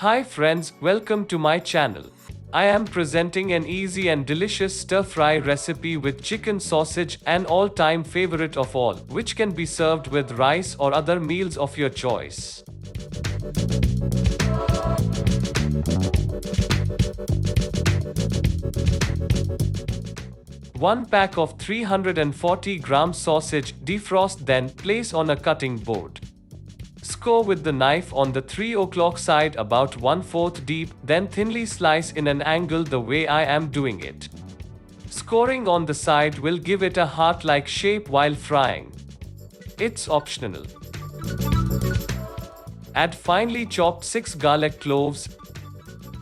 Hi friends, welcome to my channel. I am presenting an easy and delicious stir fry recipe with chicken sausage, an all time favorite of all, which can be served with rice or other meals of your choice. One pack of 340 gram sausage, defrost then place on a cutting board. Score with the knife on the 3 o'clock side about 1 4th deep, then thinly slice in an angle the way I am doing it. Scoring on the side will give it a heart-like shape while frying. It's optional. Add finely chopped 6 garlic cloves,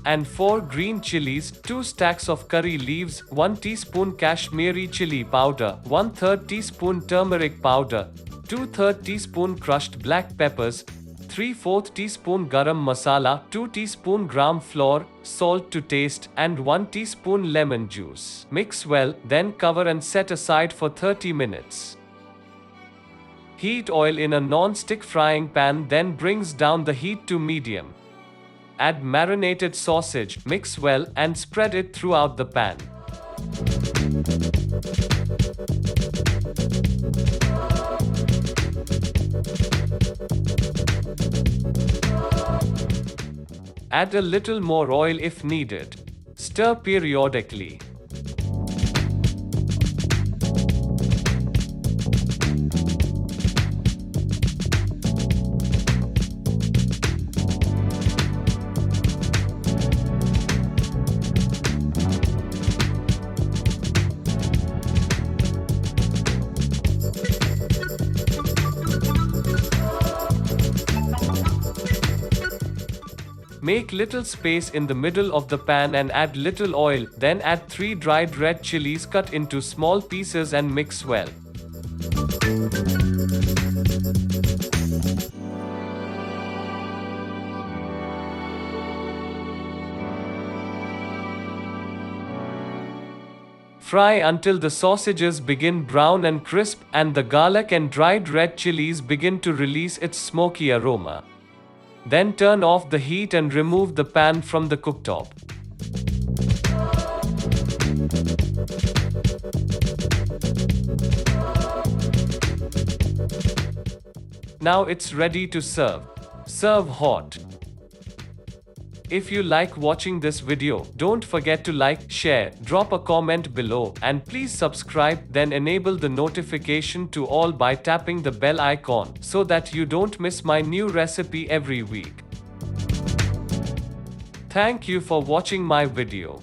and 4 green chilies, 2 stacks of curry leaves, 1 teaspoon Kashmiri chili powder, 1 3rd teaspoon turmeric powder, 2 3rd teaspoon crushed black peppers, 3 4th teaspoon garam masala, 2 teaspoon gram flour, salt to taste, and 1 teaspoon lemon juice. Mix well, then cover and set aside for 30 minutes. Heat oil in a non-stick frying pan then brings down the heat to medium. Add marinated sausage, mix well, and spread it throughout the pan. Add a little more oil if needed. Stir periodically. Make little space in the middle of the pan and add little oil, then add 3 dried red chilies cut into small pieces and mix well. Fry until the sausages begin brown and crisp and the garlic and dried red chilies begin to release its smoky aroma. Then turn off the heat and remove the pan from the cooktop. Now it's ready to serve. Serve hot. If you like watching this video, don't forget to like, share, drop a comment below, and please subscribe, then enable the notification to all by tapping the bell icon so that you don't miss my new recipe every week. Thank you for watching my video.